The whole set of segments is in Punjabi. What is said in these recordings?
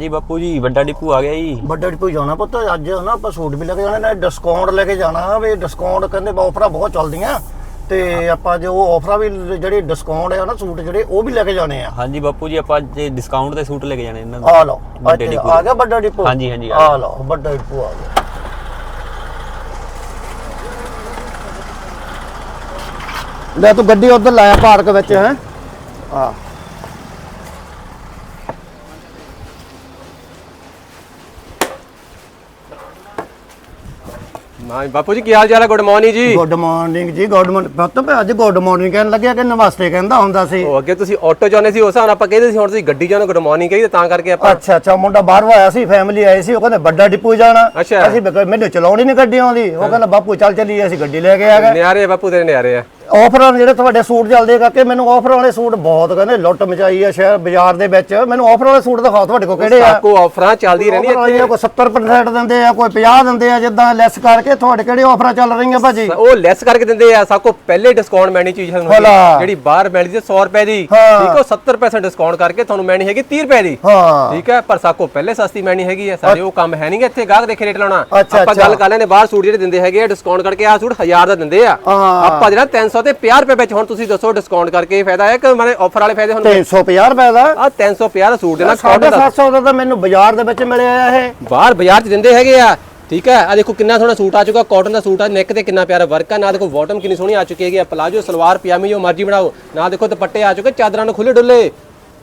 ਜੀ ਬਾਪੂ ਜੀ ਵੱਡਾ ਡਿਪੂ ਆ ਗਿਆ ਜੀ। ਵੱਡਾ ਡਿਪੂ ਜਾਣਾ ਪੁੱਤ ਅੱਜ ਨਾ ਆਪਾਂ ਸੂਟ ਵੀ ਲੈ ਕੇ ਜਾਣਾ ਨਾ ਡਿਸਕਾਊਂਟ ਲੈ ਕੇ ਜਾਣਾ ਵੀ ਡਿਸਕਾਊਂਟ ਕਹਿੰਦੇ ਆਫਰਾਂ ਬਹੁਤ ਚੱਲਦੀਆਂ। ਤੇ ਆਪਾਂ ਜੋ ਆਫਰਾਂ ਵੀ ਜਿਹੜੇ ਡਿਸਕਾਊਂਟ ਆ ਨਾ ਸੂਟ ਜਿਹੜੇ ਉਹ ਵੀ ਲੈ ਕੇ ਜਾਣੇ ਆ। ਹਾਂਜੀ ਬਾਪੂ ਜੀ ਆਪਾਂ ਜੇ ਡਿਸਕਾਊਂਟ ਤੇ ਸੂਟ ਲੈ ਕੇ ਜਾਣੇ ਇਹਨਾਂ ਆ ਲਓ ਵੱਡੇ ਅੱਜ ਡਿਪੂ ਆ ਗਿਆ ਵੱਡਾ ਡਿਪੂ। ਹਾਂਜੀ, ਹਾਂਜੀ, ਆ ਲਓ ਵੱਡਾ ਡਿਪੂ ਆ ਗਿਆ। ਲੈ ਤੂੰ ਗੱਡੀ ਉਧਰ ਲਾਇਆ ਪਾਰਕ ਵਿੱਚ ਹੈ। ਆ ਹਾਂ ਬਾਪੂ ਜੀ ਕੀ ਹਾਲ ਚਾਲ ਹੈ ਗੁੱਡ ਮਾਰਨਿੰਗ ਜੀ। ਗੁੱਡ ਮਾਰਨਿੰਗ ਜੀ ਗੁੱਡ ਮਾਰਨਿੰਗ ਪੁੱਤ ਮੈਂ ਅੱਜ ਗੁੱਡ ਮਾਰਨਿੰਗ ਕਹਿਣ ਲੱਗਿਆ ਕਿ ਨਮਸਤੇ ਕਹਿੰਦਾ ਹੁੰਦਾ ਸੀ? ਉਹ ਅੱਗੇ ਤੁਸੀਂ ਆਟੋ ਚਾਹੁੰਦੇ ਸੀ ਉਸ ਨਾਲ ਆਪਾਂ ਕਹਿੰਦੇ ਸੀ ਹੁਣ ਤੁਸੀਂ ਗੱਡੀ ਚਾਹੁੰਦੇ ਗੁੱਡ ਮਾਰਨਿੰਗ ਕਹੀ ਤਾਂ ਕਰਕੇ ਆਪਾਂ ਅੱਛਾ ਅੱਛਾ ਮੁੰਡਾ ਬਾਹਰੋਂ ਆਇਆ ਸੀ ਫੈਮਿਲੀ ਆਈ ਸੀ ਉਹ ਕਹਿੰਦੇ ਵੱਡਾ ਡਿਪੂ ਜਾਣਾ। ਅਸੀਂ ਮੈਨੂੰ ਚਲਾਉਣੀ ਨਹੀਂ ਗੱਡੀ ਆਉਂਦੀ। ਉਹ ਕਹਿੰਦਾ ਬਾਪੂ ਚੱਲ ਚੱਲੀਏ ਅਸੀਂ ਗੱਡੀ ਲੈ ਕੇ ਆ ਗਏ। ਨਿਆਰੇ ਬਾਪੂ ਤੇਰੇ ਨਿਆਰੇ ਆ। ਆਫਰਾਂ ਜਿਹੜੇ ਤੁਹਾਡੇ ਸੂਟ ਚੱਲਦੇ ਕਰਕੇ ਮੈਨੂੰ ਆਫਰ ਵਾਲੇ ਸੂਟ ਬਹੁਤ ਕਹਿੰਦੇ ਲੁੱਟ ਮਚਾਈ ਆ ਸ਼ਹਿਰ ਬਾਜ਼ਾਰ ਦੇ ਵਿੱਚ ਮੈਨੂੰ ਆਫਰ ਵਾਲੇ ਸੂਟ ਦਿਖਾਓ ਤੁਹਾਡੇ ਕੋਲ ਕਿਹੜੇ ਆ ਸਾਕੋ ਆਫਰਾਂ ਚੱਲਦੀ ਰਹਿੰਦੀਆਂ ਆਫਰਾਂ ਵਾਲੀਆਂ ਕੋਈ 70% ਦਿੰਦੇ ਆ ਕੋਈ 50 ਦਿੰਦੇ ਆ ਜਿੱਦਾਂ ਲੈਸ ਕਰਕੇ ਤੁਹਾਡੇ ਕਿਹੜੇ ਆਫਰਾਂ ਚੱਲ ਰਹੀਆਂ ਭਾਜੀ ਉਹ ਲੈਸ ਕਰਕੇ ਦਿੰਦੇ ਆ ਸਾਕੋ ਪਹਿਲੇ ਡਿਸਕਾਊਂਟ ਮੈਣੀ ਚੀਜ਼। ਹੈਗੀ। ਜਿਹੜੀ ਬਾਹਰ ਮਿਲਦੀ ਸੀ 100 ਰੁਪਏ ਦੀ। ਠੀਕ ਹੈ 70% ਡਿਸਕਾਊਂਟ ਕਰਕੇ ਤੁਹਾਨੂੰ ਮੈਣੀ ਹੈਗੀ 30 ਰੁਪਏ ਦੀ ਹਾਂ ਠੀਕ ਹੈ ਪਰ ਸਾਕੋ ਪਹਿਲੇ ਸਸਤੀ ਮੈਣੀ ਹੈਗੀ ਹੈ ਸਾਡੇ ਉਹ ਕੰਮ ਹੈ ਨਹੀਂਗਾ ਇੱਥੇ ਗਾਹਕ ਦੇਖੇ ਰੇਟ ਲਾਉਣਾ ਆਪਾਂ। ਗੱਲ ਕਰ ਲੈਂਦੇ ਬਾਹਰ ਸੂਟ ਜਿਹੜੇ ਦਿੰਦੇ ਹੈਗੇ ਆ ਡਿਸਕਾਊਂਟ ਕਰਕੇ ਆ ਸੂਟ 1000 ਦਾ ਦਿੰਦੇ ਆ। ਆਪਾਂ ਜਿਹੜਾ 300 ਤੇ 50 ਰੁਪਏ ਵਿੱਚ ਹੁਣ ਤੁਸੀਂ ਦੱਸੋ ਡਿਸਕਾਊਂਟ ਕਰਕੇ ਇਹ ਫਾਇਦਾ ਹੈ ਕਿ ਮਾਰੇ ਆਫਰ ਵਾਲੇ ਫਾਇਦੇ ਹੁਣ 350 ਰੁਪਏ ਦਾ। ਆ 350 ਦਾ ਸੂਟ ਦੇਣਾ ਕਾਟਨ ਦਾ 750 ਦਾ ਤਾਂ ਮੈਨੂੰ ਬਾਜ਼ਾਰ ਦੇ ਵਿੱਚ ਮਿਲਿਆ ਇਹ। ਬਾਹਰ ਬਾਜ਼ਾਰ 'ਚ ਦਿੰਦੇ ਹੈਗੇ ਆ। ਠੀਕ ਹੈ ਆ ਦੇਖੋ ਕਿੰਨਾ ਸੋਹਣਾ ਸੂਟ ਆ ਚੁੱਕਾ ਕਾਟਨ ਦਾ ਸੂਟ ਆ ਨੈਕ ਤੇ ਕਿੰਨਾ ਪਿਆਰਾ ਵਰਕ ਆ। ਨਾ ਦੇਖੋ ਬਾਟਮ ਕਿੰਨੀ ਸੋਹਣੀ ਆ ਚੁੱਕੀ ਹੈਗੀ ਆ। ਪਲਾਜੋ ਸਲਵਾਰ ਪਜਾਮੀ ਜੋ ਮਰਜ਼ੀ ਬਣਾਓ। ਨਾ ਦੇਖੋ ਦੁਪੱਟੇ ਆ ਚੁੱਕੇ ਚਾਦਰਾਂ ਨੂੰ ਖੁੱਲੇ ਡੁੱਲੇ।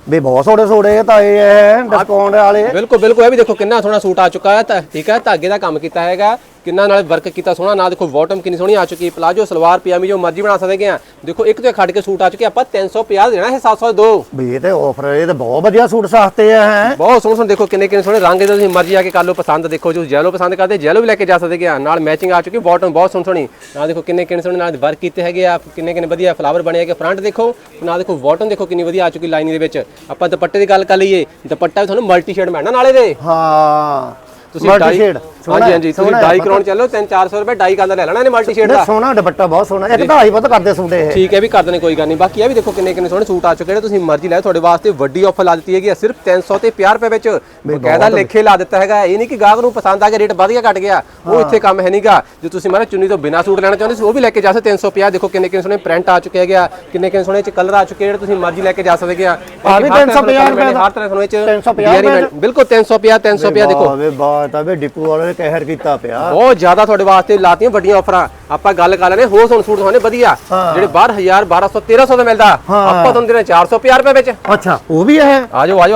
ਵੀ ਬਹੁਤ ਸੋਹਣੇ ਸੋਹਣੇ ਤਾਂ ਇਹ ਹੈ ਡਿਸਕਾਊਂਟ ਵਾਲੇ। ਬਿਲਕੁਲ ਬਿਲਕੁਲ ਇਹ ਵੀ ਦੇਖੋ ਕਿੰਨਾ ਸੋਹਣਾ ਸੂਟ ਆ ਚੁੱਕਾ ਹੈ। ਤਾਂ ਠੀਕ ਹੈ ਧਾਗੇ ਦਾ ਕੰਮ ਕੀਤਾ ਹੈਗਾ। ਕਿੰਨਾ ਨਾਲ ਵਰਕ ਕੀਤਾ ਸੋਹਣਾ ਨਾ ਦੇਖੋ ਬਾਟਮ ਕਿੰਨੀ ਸੋਹਣੀ ਆ ਚੁੱਕੀ ਪਲਾਜੋ ਸਲਵਾਰ ਪਜਾਮੀ ਜੋ ਮਰਜ਼ੀ ਬਣਾ ਸਕਦੇ ਆ। ਦੇਖੋ ਇੱਕ ਤੋਂ ਖੜ ਕੇ ਸੂਟ ਆ ਚੁੱਕੇ ਆਪਾਂ 350 ਦੇਣਾ ਇਹ 702 ਵੀ ਇਹ ਤੇ ਆਫਰ ਇਹ ਤੇ ਬਹੁਤ ਵਧੀਆ ਸੂਟ ਸਸਤੇ ਆ ਹੈ। ਬਹੁਤ ਸੋਹਣੇ ਸੋਹਣੇ ਦੇਖੋ ਕਿੰਨੇ ਕਿੰਨੇ ਸੋਹਣੇ ਰੰਗ ਦੇ ਤੁਸੀਂ ਮਰਜ਼ੀ ਆ ਕੇ ਕਰ ਲਓ ਪਸੰਦ ਦੇਖੋ ਜੋ ਜੈਲੋ ਪਸੰਦ ਕਰਦੇ ਜੈਲੋ ਵੀ ਲੈ ਕੇ ਜਾ ਸਕਦੇ ਆ। ਨਾਲ ਮੈਚਿੰਗ ਆ ਚੁੱਕੀ ਬਾਟਮ ਬਹੁਤ ਸੋਹਣੀ ਸੋਹਣੀ। ਨਾਲ ਦੇਖੋ ਕਿੰਨੇ ਕਿੰਨੇ ਸੋਹਣੇ ਨਾਲ ਵਰਕ ਕੀਤੇ ਹੈਗੇ ਆ ਕਿੰਨੇ ਕਿੰਨੇ ਵਧੀਆ ਫਲਾਵਰ ਬਣੇ ਹੈਗੇ ਫਰੰਟ ਦੇਖੋ ਨਾਲ ਦੇਖੋ ਬਾਟਮ ਦੇਖੋ ਕਿੰਨੀ ਵਧੀਆ ਆ ਚੁੱਕੀ ਲਾਈਨਿੰਗ ਦੇ ਵਿੱਚ। ਆਪਾਂ ਦੁਪੱਟੇ ਦੀ ਗੱਲ ਕਰ ਲਈਏ ਦੁਪੱਟਾ ਵੀ ਤੁਹਾਨੂੰ ਮਲਟੀ ਸ਼ੇਡ ਮਿਲਣਾ ਨਾਲੇ ਦੇ। ਹਾਂ ਤੁਸੀਂ shade, ਸੋਹਣਾ ਹਾਂਜੀ ਹਾਂਜੀ ਤੁਸੀਂ ਡਾਈ ਕਰਾਉਣ ਚੱਲੋ 3-400 ਰੁਪਏ ਡਾਈ ਕਰਨ ਦਾ ਲੈ ਲੈਣਾ ਇਹਨੇ ਮਲਟੀ ਸ਼ੇਡ ਦਾ। ਸੋਹਣਾ ਦੁਪੱਟਾ ਬਹੁਤ ਸੋਹਣਾ। ਇੱਕ ਤਾਂ ਪਤਾ ਕਰਦੇ ਸੂਟ ਇਹ। ਠੀਕ ਹੈ ਵੀ ਕਰ ਦੇਣੇ ਕੋਈ ਗੱਲ ਨਹੀਂ। ਬਾਕੀ ਇਹ ਵੀ ਦੇਖੋ ਕਿੰਨੇ ਕਿੰਨੇ ਸੋਹਣੇ ਸੂਟ ਆ ਚੁੱਕੇ ਨੇ। ਤੁਸੀਂ ਮਰਜ਼ੀ ਲੈ ਤੁਹਾਡੇ ਵਾਸਤੇ ਵੱਡੀ ਆਫਰ ਲਾ ਦਿੱਤੀ ਹੈਗੀ ਸਿਰਫ 300 ਤੇ 50 ਰੁਪਏ ਵਿੱਚ। ਬਕਾਇਦਾ ਲੇਖੇ ਲਾ ਦਿੱਤਾ ਹੈਗਾ। ਇਹ ਨਹੀਂ ਕਿ ਗਾਹਕ ਨੂੰ ਪਸੰਦ ਆ ਕੇ ਰੇਟ ਵਧ ਗਿਆ ਘਟ ਗਿਆ। ਉਹ ਇੱਥੇ ਕੰਮ ਹੈ ਨਹੀਂਗਾ ਜੇ ਤੁਸੀਂ ਮਾਰੇ ਚੁੰਨੀ ਤੋਂ ਬਿਨਾ ਸੂਟ ਲੈਣਾ ਚਾਹੁੰਦੇ ਸੀ ਉਹ ਵੀ ਲੈ ਕੇ ਜਾ ਸਕਦੇ 350 ਦੇਖੋ ਕਿੰਨੇ ਕਿੰਨੇ ਸੋਹਣੇ ਪ੍ਰਿੰਟ ਆ ਚੁੱਕੇ ਹੈਗੇ ਆ। ਕਿੰਨੇ ਕਿੰਨੇ ਸੋਹਣੇ ਚ ਕਲਰ ਆ ਚੁੱਕੇ ਜਿਹੜੇ ਤੁਸੀਂ ਮਰਜ਼ੀ ਲੈ ਕੇ ਜਾ ਸਕਦੇ ਆ। ਆ ਵੀ 350 ਰੁਪਏ ਦਾ। ਹਰ ਤਰ੍ਹਾਂ ਤੁਹਾਨੂੰ ਇਹ ਚ 350 design ਰੁਪਏ ਦਾ। ਬਿਲਕੁਲ 350 350 ਦੇਖੋ। ਵੇ ਬਾਤ ਵੇ ਡਿਪੂ ਵਾਲੇ ਨੇ ਕਹਿਰ ਕੀਤਾ ਪਿਆ ਬਹੁਤ ਜ਼ਿਆਦਾ ਤੁਹਾਡੇ ਵਾਸਤੇ ਲਾਤੀਆਂ ਵੱਡੀਆਂ ਆਫਰਾਂ ਆਪਾਂ ਗੱਲ ਕਰ ਲੈਣੇ ਹੋਰ ਸੁਣ ਸੂਟ ਤੁਹਾਨੂੰ ਵਧੀਆ। ਜਿਹੜੇ ਬਾਹਰ 1000 1200 1300 ਦਾ ਮਿਲਦਾ। ਆਪਾਂ ਤੁਹਾਨੂੰ ਦੇਣਾ 450 ਰੁਪਏ ਵਿੱਚ ਅੱਛਾ ਉਹ ਵੀ ਹੈ ਆ ਜਾਓ ਆ ਜਾਓ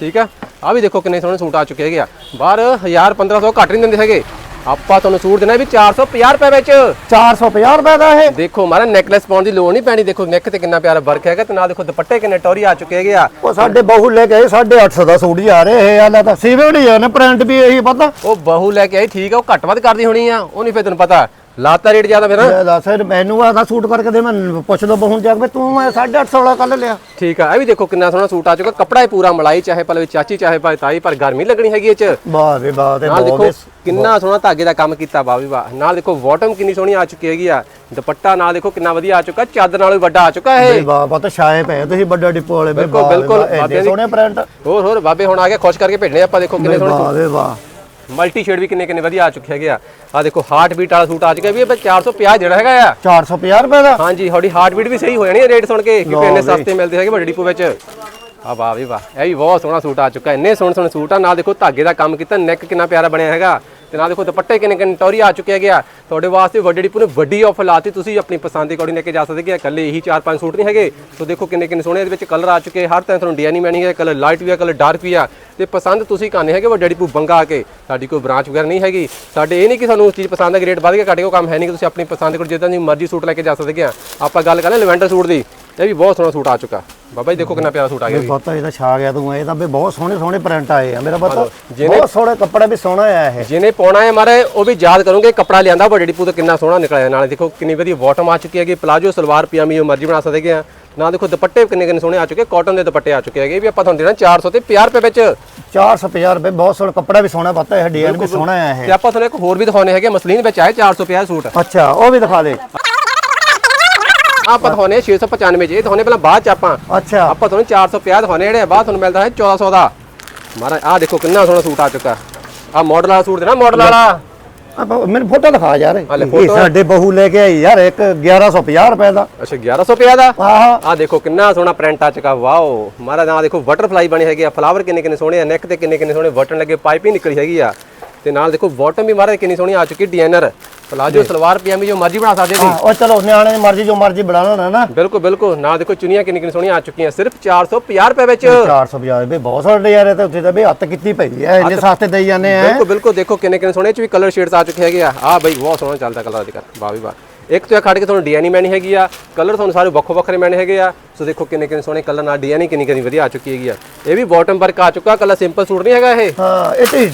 ਠੀਕ ਆ ਆ ਵੀ ਦੇਖੋ ਕਿੰਨੇ ਸੋਹਣੇ ਸੂਟ ਆ ਚੁੱਕੇ ਹੈਗੇ ਆ ਬਾਹਰ 1000 1500 ਘੱਟ ਨਹੀਂ ਦਿੰਦੇ ਹੈਗੇ ਆਪਾਂ ਤੁਹਾਨੂੰ ਸੂਟ ਦੇਣਾ ਵੀ 450 ਰੁਪਏ ਵਿੱਚ। 450 ਰੁਪਏ ਦਾ ਇਹ। ਦੇਖੋ ਮਾਰਾ ਨੈਕਲੇਸ ਪਾਉਣ ਦੀ ਲੋੜ ਨਹੀਂ ਪੈਣੀ। ਦੇਖੋ ਨੈਕ ਤੇ ਕਿੰਨਾ ਪਿਆਰਾ ਵਰਕ ਹੈਗਾ ਤੇ ਨਾਲ ਦੇਖੋ ਦੁਪੱਟੇ ਕਿੰਨੇ ਟੌਰੀ ਆ ਚੁੱਕੇ ਹੈਗੇ ਆ। ਉਹ ਸਾਡੇ ਬਹੂ ਲੈ ਕੇ ਆਏ 850 ਦਾ ਸੂਟ ਹੀ ਆ ਰਹੇ ਇਹ ਹਾਲੇ ਤਾਂ। ਸੀਵਡ ਹੀ ਆ ਨੇ ਪ੍ਰਿੰਟ ਵੀ ਇਹੀ ਪਤਾ। ਉਹ ਬਹੂ ਲੈ ਕੇ ਆਈ ਠੀਕ ਆ ਉਹ ਘੱਟ ਵੱਧ ਕਰਦੀ ਹੋਣੀ ਆ। ਉਹ ਨਹੀਂ ਫੇਰ ਤੈਨੂੰ ਪਤਾ। ਲਾਤਾ ਰੇਟ ਜ਼ਿਆਦਾ ਫਿਰ ਲੈ ਦੱਸ ਇਹ ਮੈਨੂੰ ਆਦਾ ਸੂਟ ਕਰਕੇ ਦੇ ਮੈਂ ਪੁੱਛ ਲਓ ਬਹੂ ਜਾ ਕੇ ਤੂੰ ਮੈਂ 850 ਵਾਲਾ ਕੱਲ ਲਿਆ। ਠੀਕ ਆ ਇਹ ਵੀ ਦੇਖੋ ਕਿੰਨਾ ਸੋਹਣਾ ਸੂਟ ਆ ਚੁੱਕਾ ਕੱਪੜਾ ਹੀ ਪੂਰਾ ਮਲਾਈ ਚਾਹੇ ਪਲਵੇ ਚਾਚੀ ਚਾਹੇ ਭਾਈ ਤਾਈ ਪਰ ਗਰਮੀ ਲੱਗਣੀ ਹੈਗੀ ਇਹ ਚ। ਵਾਹ ਵੇ ਵਾਹ ਤੇ ਨਾਲ ਦੇਖੋ ਕਿੰਨਾ ਸੋਹਣਾ ਧਾਗੇ ਦਾ ਕੰਮ ਕੀਤਾ ਬਾ ਵੀ ਵਾਹ। ਨਾਲ ਦੇਖੋ ਬਾਟਮ ਕਿੰਨੀ ਸੋਹਣੀ ਆ ਚੁੱਕੀ ਹੈਗੀ ਆ ਦੁਪੱਟਾ ਨਾਲ ਦੇਖੋ ਕਿੰਨਾ ਵਧੀਆ ਆ ਚੁੱਕਾ ਚਾਦਰ ਨਾਲੋਂ ਵੀ ਵੱਡਾ ਆ ਚੁੱਕਾ ਇਹ। ਵਾਹ ਪਤਾ ਛਾਏ ਪਏ ਤੁਸੀਂ ਵੱਡਾ ਡਿਪੂ ਵਾਲੇ ਬਿਲਕੁਲ, ਵਾਹ ਬਿਲਕੁਲ, ਵਾਹ, ਸੋਹਣੇ ਪ੍ਰਿੰਟ ਹੋਰ ਹੋਰ ਬਾਬੇ ਹੁਣ ਆ ਗਿਆ ਖੁਸ਼ ਕਰਕੇ ਭੇਜਣੇ ਆਪਾਂ ਦੇਖੋ ਕਿੰਨੇ ਸੋਹਣੇ ਵਾਹ ਵੇ ਵਾਹ। ਮਲਟੀ ਸ਼ੇਡ ਵੀ ਕਿੰਨੇ ਕਿੰਨੇ ਵਧੀਆ ਆ ਚੁੱਕੇ ਹੈਗੇ ਆ। ਆ ਦੇਖੋ ਹਾਰਟ ਬੀਟ ਵਾਲਾ ਸੂਟ ਆ ਚੁੱਕਾ ਵੀ ਇਹ 450 ਜਿਹੜਾ ਹੈਗਾ ਆ। 450 ਰੁਪਏ ਦਾ? ਹਾਂਜੀ ਤੁਹਾਡੀ ਹਾਰਟ ਬੀਟ ਵੀ ਸਹੀ ਹੋ ਜਾਣੀ ਹੈ ਰੇਟ ਸੁਣ ਕੇ ਕਿਉਂਕਿ ਇੰਨੇ ਸਸਤੇ ਮਿਲਦੇ ਹੈਗੇ ਵੱਡੀ ਡਿਪੂ ਵਿੱਚ। ਆ ਵਾਹ ਵੀ ਵਾਹ। ਇਹ ਵੀ ਬਹੁਤ ਸੋਹਣਾ ਸੂਟ ਆ ਚੁੱਕਾ ਇੰਨੇ ਸੋਹਣੇ ਸੋਹਣੇ ਸੂਟ ਆ। ਨਾਲ ਦੇਖੋ ਧਾਗੇ ਦਾ ਕੰਮ ਕੀਤਾ ਨੈਕ ਕਿੰਨਾ ਪਿਆਰਾ ਬਣਿਆ ਹੈਗਾ। ਤੇ ਨਾਲ ਦੇਖੋ ਦੁਪੱਟੇ ਕਿੰਨੇ ਕਿੰਨੇ ਟੌਰੀ ਆ ਚੁੱਕੇ ਹੈਗੇ ਆ। ਤੁਹਾਡੇ ਵਾਸਤੇ ਵੱਡੀ ਡਿਪੂ ਨੇ ਵੱਡੀ ਆਫਰ ਲਾਤੀ, ਤੁਸੀਂ ਆਪਣੀ ਪਸੰਦ ਦੇ ਅਕੋਰਡਿੰਗ ਲੈ ਕੇ ਜਾ ਸਕਦੇ ਕਿ ਇਕੱਲੇ ਇਹੀ 4-5 ਸੂਟ ਨਹੀਂ ਹੈਗੇ। ਸੋ ਦੇਖੋ ਕਿੰਨੇ ਕਿੰਨੇ ਸੋਹਣੇ ਇਹਦੇ ਵਿੱਚ ਕਲਰ ਆ ਚੁੱਕੇ ਹਰ ਤਰ੍ਹਾਂ ਤੁਹਾਨੂੰ ਡਿਜ਼ਾਈਨ ਮੈਣੀ ਹੈ ਕਲਰ ਲਾਈਟ ਵੀ ਆ ਕਲਰ ਡਾਰਕ ਵੀ ਆ। ਤੇ ਪਸੰਦ ਤੁਸੀਂ ਕਰਨੇ ਹੈਗੇ ਵੱਡੀ ਡਿਪੂ ਬੰਗਾ ਆ ਕੇ। ਸਾਡੀ ਕੋਈ ਬ੍ਰਾਂਚ ਵਗੈਰਾ ਨਹੀਂ ਹੈਗੀ। ਸਾਡੇ ਇਹ ਨਹੀਂ ਕਿ ਸਾਨੂੰ ਉਸ ਚੀਜ਼ ਪਸੰਦ ਹੈ ਰੇਟ ਵਧ ਗਿਆ, ਘਟ ਗਿਆ ਕੰਮ ਹੈ ਨਹੀਂ। ਕਿ ਤੁਸੀਂ ਆਪਣੀ ਪਸੰਦ ਕੋਲ ਜਿੱਦਾਂ ਦੀ ਮਰਜ਼ੀ ਸੂਟ ਲੈ ਕੇ ਜਾ ਸਕਦੇ ਆ। ਆਪਾਂ ਗੱਲ ਕਰ ਕਰਾਂ ਲੈਵੈਂਡਰ ਸੂਟ ਦੀ। ਇਹ ਵੀ ਬਹੁਤ ਸੋਹਣਾ ਸੂਟ ਆ ਚੁੱਕਾ। ਬਾਬਾ ਜੀ ਦੇਖੋ ਕਿੰਨਾ ਪਿਆਰਾ ਸੂਟ ਆ ਗਿਆ ਇਹ ਪਤਾ ਇਹਦਾ ਛਾ ਗਿਆ ਤੂੰ ਇਹ ਤਾਂ ਵੀ ਬਹੁਤ ਸੋਹਣੇ ਸੋਹਣੇ ਪ੍ਰਿੰਟ ਆਏ ਆ। ਮੇਰਾ ਪਤਾ ਬਹੁਤ ਸੋਹਣੇ ਕੱਪੜਾ ਵੀ ਸੋਹਣਾ ਆ ਇਹ। ਜਿਹਨੇ ਪਾਉਣਾ ਹੈ ਮਾਰੇ ਉਹ ਵੀ ਯਾਦ ਕਰੋਗੇ ਕੱਪੜਾ ਲਿਆਂਦਾ ਵੱਡੇ ਡਿਪੂ ਤੋਂ ਕਿੰਨਾ ਸੋਹਣਾ ਨਿਕਲਿਆ ਨਾਲੇ ਦੇਖੋ ਕਿੰਨੀ ਵਧੀਆ ਬਾਟਮ ਆ ਚੁੱਕੀ ਹੈਗੀ ਪਲਾਜੋ ਸਲਵਾਰ ਪਜਾਮੀ ਜੋ ਮਰਜ਼ੀ ਬਣਾ ਸਕਦੇ ਆ। ਨਾ ਦੇਖੋ ਦੁਪੱਟੇ ਕਿੰਨੇ ਕਿੰਨੇ ਸੋਹਣੇ ਆ ਚੁੱਕੇ ਕਾਟਨ ਦੇ ਦੁਪੱਟੇ ਆ ਚੁੱਕੇ ਹੈਗੇ ਵੀ ਆਪਾਂ ਤੁਹਾਨੂੰ ਦੇਣਾ 400 ਤੇ 50 ਰੁਪਏ ਵਿੱਚ। 450 ਰੁਪਏ ਬਹੁਤ ਸੋਹਣਾ ਕੱਪੜਾ ਵੀ ਸੋਹਣਾ ਪਤਾ ਇਹ ਡਿਜ਼ਾਈਨ ਵੀ ਸੋਹਣਾ ਆ ਤੇ ਇਹ ਆਪਾਂ ਤੁਹਾਨੂੰ ਇੱਕ ਹੋਰ ਵੀ ਦਿਖਾਉਣੇ ਹੈਗੇ ਮਸਲੀਨ ਵਿੱਚ ਆਏ 450 ਸੂਟ। ਅੱਛਾ ਉਹ ਵੀ ਦਿਖਾ ਦੇ। ਆਪਾਂ ਦਿਖਾਉਣੇ 695 ਚ। ਇਹ ਦਿਖਾਉਣੇ ਪਹਿਲਾਂ ਬਾਅਦ ਚ ਆਪਾਂ। ਅੱਛਾ। ਆਪਾਂ ਤੁਹਾਨੂੰ 450 ਦਿਖਾਉਣੇ ਜਿਹੜੇ ਆ, ਬਾਅਦ ਤੁਹਾਨੂੰ ਮਿਲਦਾ ਹੈ 1400 ਦਾ। ਮਹਾਰਾਜ ਆਹ ਦੇਖੋ ਕਿੰਨਾ ਸੋਹਣਾ ਸੂਟ ਆ ਚੁੱਕਾ। ਆਹ ਮਾਡਲ ਵਾਲਾ ਸੂਟ ਦੇਣਾ ਮਾਡਲ ਵਾਲਾ। ਮੈਨੂੰ ਫੋਟੋ ਦਿਖਾ ਯਾਰ। ਇਹ ਸਾਡੇ ਬਹੂ ਲੈ ਕੇ ਆਈ ਯਾਰ ਇੱਕ 1150 ਰੁਪਏ ਦਾ। ਅੱਛਾ 1100 ਰੁਪਏ ਦਾ? ਆਹ। ਆਹ ਦੇਖੋ ਕਿੰਨਾ ਸੋਹਣਾ ਪ੍ਰਿੰਟ ਆ ਚੁੱਕਾ ਵਾਓ। ਮਹਾਰਾਜ ਆਹ ਦੇਖੋ ਬਟਰਫਲਾਈ ਬਣੇ ਹੈਗੇ ਆ ਫਲਾਵਰ ਕਿੰਨੇ ਕਿੰਨੇ ਸੋਹਣੇ ਆ ਨੈਕ ਤੇ ਕਿੰਨੇ ਕਿੰਨੇ ਸੋਹਣੇ ਬਟਨ ਲੱਗੇ ਪਾਈਪਿੰਗ ਨਿਕਲੀ ਹੈਗੀ ਆ। ਤੇ ਨਾਲ ਦੇਖੋ ਬਾਟਮ ਵੀ ਮਹਾਰਾਜ ਕਿੰਨੀ ਸੋਹਣੀ ਆ ਚੁੱਕੀ ਡਿਜ਼ਾਈਨਰ ਪਲਾਜੋ ਸਲਵਾਰ ਪਜਾਮੀ ਜੋ ਮਰਜ਼ੀ ਬਣਾ ਸਕਦੇ ਹਾਂ, ਉਹ ਚਲੋ ਨਿਆਣੇ ਦੀ ਮਰਜ਼ੀ ਜੋ ਮਰਜ਼ੀ ਬਣਾ ਲੈਣਾ ਨਾ। ਬਿਲਕੁਲ ਬਿਲਕੁਲ। ਨਾਲ ਦੇਖੋ ਚੁੰਨੀਆਂ ਕਿੰਨੀ ਕਿੰਨੀ ਸੋਹਣੀਆਂ ਆ ਚੁੱਕੀਆਂ। ਸਿਰਫ 450 ਰੁਪਏ ਵਿੱਚ। 450 ਵੀ ਬਹੁਤ ਸਾਰੇ ਯਾਰ ਇਹ ਤਾਂ ਉੱਥੇ ਤਾਂ ਵੀ ਹੱਥ ਕੀਤੀ ਪਈ ਐ ਇੰਨੇ ਸਸਤੇ ਦੇਈ ਜਾਂਦੇ ਆ। ਬਿਲਕੁਲ ਬਿਲਕੁਲ। ਦੇਖੋ ਕਿੰਨੇ ਕਿੰਨੇ ਸੋਹਣੇ। ਚ ਵੀ ਕਲਰ ਸ਼ੇਡਸ ਆ ਚੁੱਕੇ ਹੈਗੇ ਆ। ਆ ਬਈ ਬਹੁਤ ਸੋਹਣਾ ਚੱਲਦਾ ਕਲਰ ਅੱਜ ਕੱਲ੍ਹ। ਵਾਹ ਵੀ ਵਾਹ। ਇੱਕ ਤੋਂ ਇੱਕ ਖੜ ਕੇ ਤੁਹਾਨੂੰ ਡਿਜ਼ਾਈਨ ਮੈਣੀ ਹੈਗੀ ਆ ਕਲਰ ਤੁਹਾਨੂੰ ਸਾਰੇ ਵੱਖੋ ਵੱਖਰੇ ਮੈਣੇ ਹੈਗੇ ਆ। ਸੋ ਦੇਖੋ ਕਿੰਨੇ ਕਿੰਨੇ ਸੋਹਣੇ ਕਲਰ ਨਾਲ ਡਿਜ਼ਾਈਨ ਕਿੰਨੀ ਕਿੰਨੀ ਵਧੀਆ ਆ ਚੁੱਕੀ ਹੈਗੀ ਆ। ਇਹ ਵੀ ਬਾਟਮ ਵਰਕ ਆ ਚੁੱਕਾ ਕੱਲਾ ਸਿੰਪਲ ਸੂਟ ਨਹੀਂ ਹੈਗਾ ਇਹ। ਹਾਂ ਇਹ ਤੇ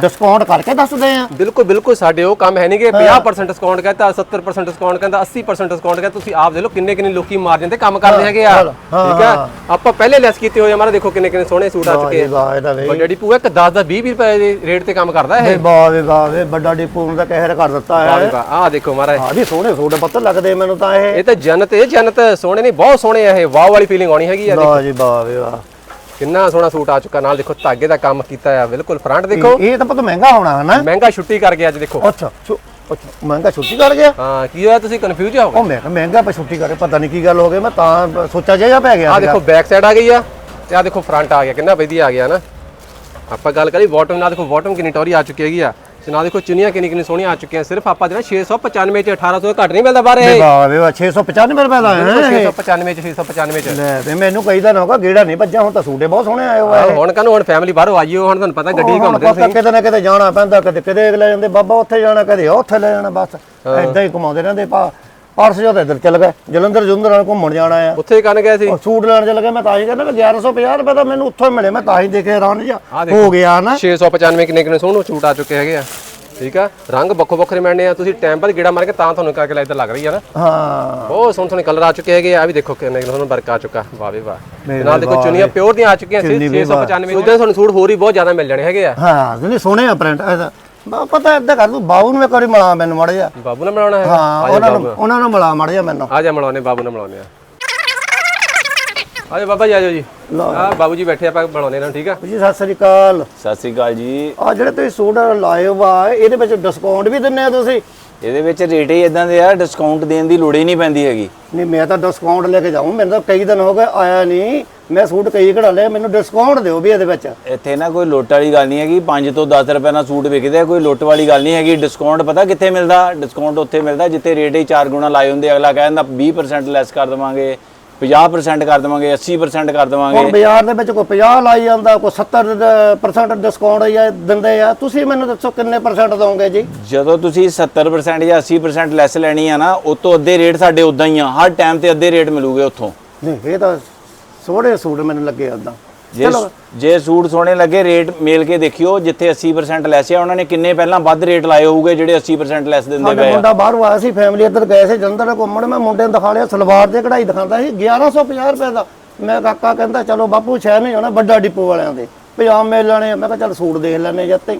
ਡਿਸਕਾਊਂਟ ਕਰਕੇ ਦੱਸਦੇ ਆ। ਬਿਲਕੁਲ ਬਿਲਕੁਲ ਸਾਡੇ ਉਹ ਕੰਮ ਹੈ ਨਹੀਂਗੇ 50% ਡਿਸਕਾਊਂਟ ਕਹਿੰਦਾ 70% ਡਿਸਕਾਊਂਟ ਕਹਿੰਦਾ 80% ਡਿਸਕਾਊਂਟ ਕਹਿੰਦਾ ਤੁਸੀਂ ਆਪ ਦੇ ਲੋ ਕਿੰਨੇ ਕਿੰਨੇ ਲੋਕੀ ਮਾਰਜਨ ਤੇ ਕੰਮ ਕਰਦੇ ਹੈਗੇ ਆ। ਠੀਕ ਆ? ਆਪਾਂ ਪਹਿਲੇ ਲੈਸ ਕੀਤੇ ਹੋਏ ਆ ਮਾਰਾ ਦੇਖੋ ਕਿੰਨੇ ਕਿੰਨੇ ਸੋਹਣੇ ਸੂਟ ਆ ਚੁੱਕੇ ਆ। ਵੱਡਾ ਡਿਪੂ ਇੱਕ 10 ਦਾ 20 ਰੁਪਏ ਦੇ ਰੇਟ ਤੇ ਕੰਮ ਕਰਦਾ ਇਹ। ਵਾਹ ਵਾਹ ਵੱਡਾ ਡਿਪੂ ਨੂੰ ਤਾਂ ਕਹਿਰ ਕਰ ਦਿੱਤਾ ਹੈ। ਆ ਦੇਖੋ ਮਾਰਾ ਆ ਵੀ ਸੋਹਣੇ ਸੂਟ ਪੱਤ ਲੱਗਦੇ ਮੈਨੂੰ ਤਾਂ ਇਹ। ਇਹ ਤਾਂ ਜੰਨਤ ਇਹ ਜੰਨਤ ਸੋਹਣੇ ਨਹੀਂ ਬਹੁਤ ਸੋਹਣੇ ਆ ਇਹ। ਵਾਓ ਵਾਲੀ ਫੀਲਿੰਗ ਆਉਣੀ ਹੈਗੀ ਆ ਵਾਹ ਜੀ ਵਾਹ ਵੇ ਵਾਹ। ਕਿੰਨਾ ਸੋਹਣਾ ਸੂਟ ਆ ਚੁੱਕਾ ਨਾਲ ਦੇਖੋ ਧਾਗੇ ਦਾ ਕੰਮ ਕੀਤਾ ਆ ਬਿਲਕੁਲ ਫਰੰਟ ਦੇਖੋ। ਇਹ ਤਾਂ ਪਤਾ ਮਹਿੰਗਾ ਹੋਣਾ ਹੈ ਨਾ ਮਹਿੰਗਾ ਛੁੱਟੀ ਕਰ ਗਿਆ ਅੱਜ ਦੇਖੋ। ਅੱਛਾ ਛੁ- ਅੱਛਾ ਮਹਿੰਗਾ ਛੁੱਟੀ ਕਰ ਗਿਆ? ਹਾਂ ਕੀ ਹੋਇਆ ਤੁਸੀਂ ਕਨਫਿਊਜ਼ ਹੋ ਗਏ? ਉਹ ਮੈਂ ਕਿਹਾ ਮਹਿੰਗਾ ਪਰ ਛੁੱਟੀ ਕਰੇ ਪਤਾ ਨਹੀਂ ਕੀ ਗੱਲ ਹੋ ਗਈ ਮੈਂ ਤਾਂ ਸੋਚਾ ਜਿਹਾ ਪੈ ਗਿਆ ਆ। ਦੇਖੋ ਬੈਕ ਸਾਈਡ ਆ ਗਈ ਆ ਤੇ ਆ ਦੇਖੋ ਫਰੰਟ ਆ ਗਿਆ ਕਿੰਨਾ ਵਧੀਆ ਆ ਗਿਆ ਨਾ। ਆਪਾਂ ਗੱਲ ਕਰੀ ਬਾਟਮ ਨਾਲ ਦੇਖੋ ਬਾਟਮ ਕਿੰਨੀ ਟੌਰੀ ਆ ਚੁੱਕੀ ਹੈਗੀ ਆ। ਤੇ ਨਾਲ ਦੇਖੋ ਚੁੰਨੀਆਂ ਕਿੰਨੀ ਕਿੰਨੀ ਸੋਹਣੀਆਂ ਆ ਚੁੱਕੀਆਂ। ਸਿਰਫ ਆਪਾਂ ਦੇਣਾ 695 ਚ 1800 ਘੱਟ ਨਹੀਂ ਮਿਲਦਾ ਬਾਹਰ। ਇਹ ਵਾਹ ਵੇ ਵਾਹ 695 ਰੁਪਏ ਦਾ ਹੈ। 695 ਚ 695 ਚ। ਲੈ ਤੇ ਮੈਨੂੰ ਕਈ ਹੋ ਗਿਆ ਗੇੜਾ ਨਹੀਂ ਵੱਜਾ ਹੁਣ ਤਾਂ ਸੂਟੇ ਬਹੁਤ ਸੋਹਣੇ ਆਏ ਹੋਏ ਹੁਣ ਕਾਹਨੂੰ ਹੁਣ ਫੈਮਿਲੀ ਬਾਹਰੋਂ ਆਈਓ ਹੁਣ ਤੁਹਾਨੂੰ ਪਤਾ ਗੱਡੀ ਘੁੰਮਦੇ ਪਤਾ ਕਿਤੇ ਨਾ ਕਿਤੇ ਜਾਣਾ ਪੈਂਦਾ ਕਦੇ ਕਿਤੇ ਲੈ ਜਾਂਦੇ ਬਾਬਾ ਉੱਥੇ ਜਾਣਾ ਕਦੇ ਉੱਥੇ ਲੈ ਜਾਣਾ ਬਸ। ਐਦਾਂ ਹੀ ਘੁਮਾਉਂਦੇ ਰਹਿੰਦੇ ਪਾ ਪਰਸ ਜਦੋਂ ਇੱਧਰ ਚੱਲ ਗਏ ਜਲੰਧਰ ਜੁੰਦਰ ਨਾਲ ਘੁੰਮਣ ਜਾਣਾ ਆ। ਉੱਥੇ ਕੰਨ ਗਏ ਸੀ? ਸੂਟ ਲੈਣ ਚੱਲ ਗਏ। ਮੈਂ ਤਾਂ ਹੀ ਕਹਿੰਦਾ ਵੀ 1150 ਰੁਪਏ ਦਾ ਮੈਨੂੰ ਉੱਥੋਂ ਮਿਲੇ। ਮੈਂ ਤਾਂ ਹੀ ਦੇਖੇ ਹੈਰਾਨ ਜਿਹਾ। ਹੋ ਗਿਆ ਨਾ। 695 ਕਿੰਨੇ ਕਿੰਨੇ ਸੋਹਣੇ ਸੂਟ ਆ ਚੁੱਕੇ ਹੈਗੇ ਆ। ਠੀਕ ਆ? ਰੰਗ ਵੱਖੋ ਵੱਖਰੇ ਮਿਲਣੇ ਆ। ਤੁਸੀਂ ਟਾਈਮ ਬਾਅਦ ਗੇੜਾ ਮਾਰ ਕੇ ਤਾਂ ਤੁਹਾਨੂੰ ਕਰਕੇ ਇੱਧਰ ਲੱਗ ਰਹੀ ਆ ਨਾ। ਹਾਂ। ਬਹੁਤ ਸੋਹਣੇ ਸੋਹਣੇ ਕਲਰ ਆ ਚੁੱਕੇ ਹੈਗੇ ਆ। ਵੀ ਦੇਖੋ ਕਿੰਨੇ ਕਿੰਨੇ ਸੋਹਣੇ ਵਰਕ ਆ ਚੁੱਕਾ। ਵਾਹ ਵੀ ਵਾਹ। ਤੇ ਨਾਲ ਦੇਖੋ ਚੁੰਨੀਆਂ ਪਿਓਰ ਦੀਆਂ ਆ ਚੁੱਕੀਆਂ ਸੀ। ਚੁੰਨੀ ਵੀ 695 ਉਹਦੇ ਤੁਹਾਨੂੰ ਸੂਟ ਹੋਰ ਹੀ ਬਹੁਤ ਜ਼ਿਆਦਾ ਮਿਲ ਜਾਣੇ ਹੈਗੇ ਆ। ਹਾਂ ਜਿਹੜੇ ਸੋਹਣੇ ਆ ਪ੍ਰਿੰਟ ਪਤਾ ਏਦਾਂ ਕਰ ਤੂੰ ਬਾਬੂ ਨੂੰ ਇੱਕ ਵਾਰੀ ਮਿਲਾ ਮੈਨੂੰ ਮੜ ਜਾ ਬਾਬੂ ਨੇ ਬਣਾਉਣਾ ਹੈ? ਹਾਂ ਉਹਨਾਂ ਨੂੰ ਉਹਨਾਂ ਨੂੰ ਮਿਲਾ ਮੜ ਜਾ ਮੈਨੂੰ। ਆ ਜਾ ਮਿਲਾਉਣੇ ਬਾਬੂ ਨਾਲ ਮਿਲਾਉਣੇ ਆ। ਆਜੋ ਬਾਬਾ ਜੀ ਆਜੋ ਜੀ। ਲਓ। ਆ ਬਾਬੂ ਜੀ ਬੈਠੇ ਆਪਾਂ ਮਿਲਾਉਣੇ ਇਹਨਾਂ ਨੂੰ ਠੀਕ ਆ? ਜੀ ਸਤਿ ਸ੍ਰੀ ਅਕਾਲ। ਸਤਿ ਸ੍ਰੀ ਅਕਾਲ ਜੀ। ਆ ਜਿਹੜੇ ਤੁਸੀਂ ਸੂਟ ਲਾਏ ਵਾ ਇਹਦੇ ਵਿੱਚ ਡਿਸਕਾਊਂਟ ਵੀ ਦਿੰਨੇ ਆ ਤੁਸੀਂ। ਇਹਦੇ ਵਿੱਚ ਰੇਟ ਹੀ ਇਦਾਂ ਦੇ ਆ ਡਿਸਕਾਊਂਟ ਦੇਣ ਦੀ ਲੋੜ ਹੀ ਨਹੀਂ ਪੈਂਦੀ ਹੈਗੀ। ਨਹੀਂ ਮੈਂ ਤਾਂ ਡਿਸਕਾਊਂਟ ਲੈ ਕੇ ਜਾਊਂ। ਮੈਨੂੰ ਤਾਂ ਕਈ ਦਿਨ ਹੋ ਗਏ ਆਇਆ ਨਹੀਂ। ਮੈਂ ਸੂਟ ਕਈ ਕਢਾ ਲਿਆ ਮੈਨੂੰ ਡਿਸਕਾਊਂਟ ਦਿਓ ਵੀ ਇਹਦੇ ਵਿੱਚ। ਇੱਥੇ ਨਾ ਕੋਈ ਲੁੱਟ ਵਾਲੀ ਗੱਲ ਨਹੀਂ ਹੈਗੀ। 5 ਤੋਂ 10 ਰੁਪਏ ਨਾਲ ਸੂਟ ਵਿਕਦੇ ਆ ਕੋਈ ਲੁੱਟ ਵਾਲੀ ਗੱਲ ਨਹੀਂ ਹੈਗੀ। ਡਿਸਕਾਊਂਟ ਪਤਾ ਕਿੱਥੇ ਮਿਲਦਾ? ਡਿਸਕਾਊਂਟ ਉੱਥੇ ਮਿਲਦਾ ਜਿੱਥੇ ਰੇਟ ਹੀ 4 ਗੁਣਾ ਲਾਏ ਹੁੰਦੇ ਅਗਲਾ ਕਹਿੰਦਾ 20% ਲੈਸ ਕਰ ਦੇਵਾਂਗੇ। 50% ਕਰ ਦੇਵਾਂਗੇ 80% ਕਰ ਹੁਣ ਦੇਵਾਂਗੇ ਬਾਜ਼ਾਰ ਦੇ ਵਿੱਚ ਕੋਈ 50 ਲਾਈ ਜਾਂਦਾ ਕੋਈ 70% ਡਿਸਕਾਊਂਟ ਦਿੰਦੇ ਆ ਤੁਸੀਂ ਮੈਨੂੰ ਦੱਸੋ ਕਿੰਨੇ ਪਰਸੈਂਟ ਦੋਗੇ ਜੀ? ਜਦੋਂ ਤੁਸੀਂ 70% ਜਾਂ 80% ਲੈਸ ਲੈਣੀ ਆ ਨਾ ਉਹ ਤੋਂ ਅੱਧੇ ਰੇਟ ਸਾਡੇ ਉਦਾਂ ਹੀ ਆ ਹਰ ਟਾਈਮ ਤੇ ਅੱਧੇ ਰੇਟ ਮਿਲੂਗੇ ਉੱਥੋਂ। ਨਹੀਂ ਇਹ ਤਾਂ ਸੋਹਣੇ ਸੂਟ ਮੈਨੂੰ ਲੱਗੇ ਉਦਾਂ ਜੇ ਜੇ ਸੂਟ ਸੋਹਣੇ ਲੱਗੇ ਰੇਟ ਮੇਲ ਕੇ ਦੇਖਿਓ ਜਿੱਥੇ 80% ਲੈਸ ਆ ਉਹਨਾਂ ਨੇ ਕਿੰਨੇ ਪਹਿਲਾਂ ਵੱਧ ਰੇਟ ਲਾਏ ਹੋਊਗੇ ਜਿਹੜੇ 80% ਲੈਸ ਦਿੰਦੇ ਪਏ ਆ? ਮੁੰਡਾ ਬਾਹਰੋਂ ਆਇਆ ਸੀ ਫੈਮਿਲੀ ਇੱਧਰ ਗਏ ਸੀ ਜਲੰਧਰ ਘੁੰਮਣ ਮੈਂ ਮੁੰਡੇ ਨੂੰ ਦਿਖਾ ਲਿਆ ਸਲਵਾਰ ਤੇ ਕਢਾਈ ਦਿਖਾਉਂਦਾ ਸੀ 1150 ਰੁਪਏ ਦਾ। ਮੈਂ ਕਾਕਾ ਕਹਿੰਦਾ ਚਲੋ ਬਾਪੂ ਸ਼ਹਿਰ ਨਹੀਂ ਜਾਣਾ ਵੱਡਾ ਡਿਪੂ ਵਾਲਿਆਂ ਦੇ। ਪਜਾਮੇ ਲੈਣੇ। ਮੈਂ ਕਿਹਾ ਚੱਲ ਸੂਟ ਦੇਖ ਲੈਣੇ ਹੀ।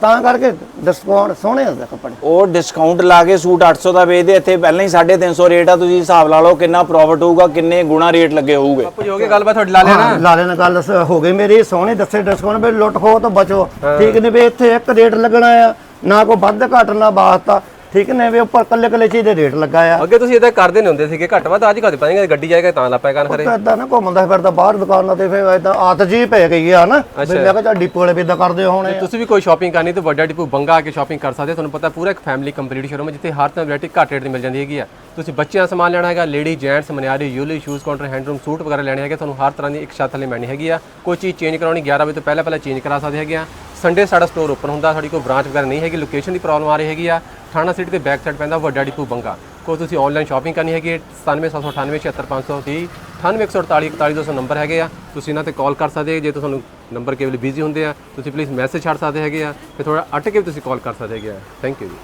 ਤਾਂ ਕਰਕੇ ਡਿਸਕਾਊਂਟ ਸੋਹਣੇ ਹੁੰਦੇ ਕੱਪੜੇ। ਉਹ ਡਿਸਕਾਊਂਟ ਲਾ ਕੇ ਸੂਟ 800 ਦਾ ਵੇਚਦੇ ਇੱਥੇ ਪਹਿਲਾਂ ਹੀ 350 ਰੇਟ ਆ ਤੁਸੀਂ ਹਿਸਾਬ ਲਾ ਲਓ ਕਿੰਨਾ ਪ੍ਰੋਫਿਟ ਹੋਊਗਾ ਕਿੰਨੇ ਗੁਣਾ ਰੇਟ ਲੱਗੇ ਹੋਊਗੇ। ਬਾਪੂ ਜੀ ਹੋ ਗਈ ਗੱਲਬਾਤ ਤੁਹਾਡੀ ਲਾ ਨਾ? ਲਾਲੇ ਨਾਲ ਗੱਲ ਹੋ ਗਈ ਮੇਰੀ ਸੋਹਣੇ ਦੱਸੇ ਡਿਸਕਾਊਂਟ ਵੀ ਲੁੱਟ ਖੋ ਤੋਂ ਬਚੋ। ਠੀਕ ਨੇ ਵੀ ਇੱਥੇ ਇੱਕ ਰੇਟ ਲੱਗਣਾ ਆ ਨਾ ਕੋਈ ਵੱਧ ਘੱਟ ਨਾ ਬਾਸਤਾ ਠੀਕ ਨੇ ਵੀ ਉੱਪਰ ਕੱਲੇ ਕੱਲੇ ਚੀਜ਼ ਦੇ ਰੇਟ ਲੱਗਾ ਆ। ਅੱਗੇ ਤੁਸੀਂ ਇਦਾਂ ਕਰਦੇ ਨਹੀਂ ਹੁੰਦੇ ਸੀਗੇ ਘੱਟ ਵੱਧ ਅੱਜ ਪਤਾ ਨਹੀਂ ਗੱਡੀ ਜਾਏਗਾ ਤਾਂ ਲੱਪਾ ਕਰਨ ਖਰੇ। ਇਦਾਂ ਨਾ ਘੁੰਮਦਾ ਫਿਰਦਾ ਬਾਹਰ ਦੁਕਾਨਾਂ ਤੇ ਫਿਰ ਇਦਾਂ ਆਦਤ ਜੀ ਪੈ ਗਈ ਆ ਨਾ ਵੀ ਮੈਂ ਕਿਹਾ ਚੱਲ ਡਿਪੂ ਵਾਲੇ ਵੀ ਇਦਾਂ ਕਰਦੇ ਹੋਣੇ ਆ। ਤੁਸੀਂ ਵੀ ਕੋਈ ਸ਼ਾਪਿੰਗ ਕਰਨੀ ਤਾਂ ਵੱਡਾ ਡਿਪੂ ਬੰਗਾ ਆ ਕੇ ਸ਼ਾਪਿੰਗ ਕਰ ਸਕਦੇ ਹੋ। ਤੁਹਾਨੂੰ ਪਤਾ ਪੂਰਾ ਇੱਕ ਫੈਮਿਲੀ ਕੰਪਲੀਟ ਸ਼ੋਰੂਮ ਹੈ ਜਿੱਥੇ ਹਰ ਤਰ੍ਹਾਂ ਵੈਰਾਈਟੀ ਘੱਟ ਰੇਟ ਤੇ ਮਿਲ ਜਾਂਦੀ ਹੈਗੀ ਆ। ਤੁਸੀਂ ਬੱਚਿਆਂ ਦਾ ਸਮਾਨ ਲੈਣਾ ਹੈਗਾ ਲੇਡੀ ਜੈਂਟਸ ਮਨਿਆਰੀ ਯੂਲੀ ਸ਼ੂਜ਼ ਕਾਊਂਟਰ ਹੈਂਡਰੂਮ ਸੂਟ ਵਗੈਰਾ ਲੈਣੇ ਹੈਗੇ ਤੁਹਾਨੂੰ ਹਰ ਤਰ੍ਹਾਂ ਦੀ ਇੱਕ ਛੱਤ ਥੱਲੇ ਮਿਲਣੀ ਹੈਗੀ ਆ। ਕੋਈ ਚੀਜ਼ ਚੇਂਜ ਕਰਾਉਣੀ 11 ਵਜੇ ਤੋਂ ਪਹਿਲਾਂ ਪਹਿਲਾਂ ਚੇਂਜ ਕਰਾ ਸਕਦੇ ਹੈਗੇ ਆ। ਸੰਡੇ ਸਾਡਾ ਸਟੋਰ ਓਪਨ ਹੁੰਦਾ ਸਾਡੀ ਕੋਈ ਬ੍ਰਾਂਚ ਵਗੈਰਾ ਨਹੀਂ ਹੈਗੀ ਲੋਕੇਸ਼ਨ ਦੀ ਪ੍ਰੋਬਲਮ ਆ ਰਹੀ ਹੈਗੀ ਆ। ਥਾਣਾ ਸਿਟੀ ਦੇ ਬੈਕ ਸਾਈਡ ਪੈਂਦਾ ਵੱਡਾ ਡਿਪੂ ਬੰਗਾ। ਕੋਈ ਤੁਸੀਂ ਆਨਲਾਈਨ ਸ਼ਾਪਿੰਗ ਕਰਨੀ ਹੈਗੀ ਹੈ 9798 76530 98148 41200 ਨੰਬਰ ਹੈਗੇ ਆ। ਤੁਸੀਂ ਇਹਨਾਂ ਤੇ ਕਾਲ ਕਰ ਸਕਦੇ ਜੇ ਤੁਹਾਨੂੰ ਨੰਬਰ ਕੇਵਲ ਬਿਜ਼ੀ ਹੁੰਦੇ ਆ। ਤੁਸੀਂ ਪਲੀਜ਼ ਮੈਸੇਜ ਛੱਡ ਸਕਦੇ ਹੈਗੇ ਆ। ਤੇ ਥੋੜਾ ਅਟ ਕੇ ਵੀ ਤੁਸੀਂ ਕਾਲ ਕਰ ਸਕਦੇ ਹੈਗੇ ਆ। ਥੈਂਕ ਯੂ ਜੀ।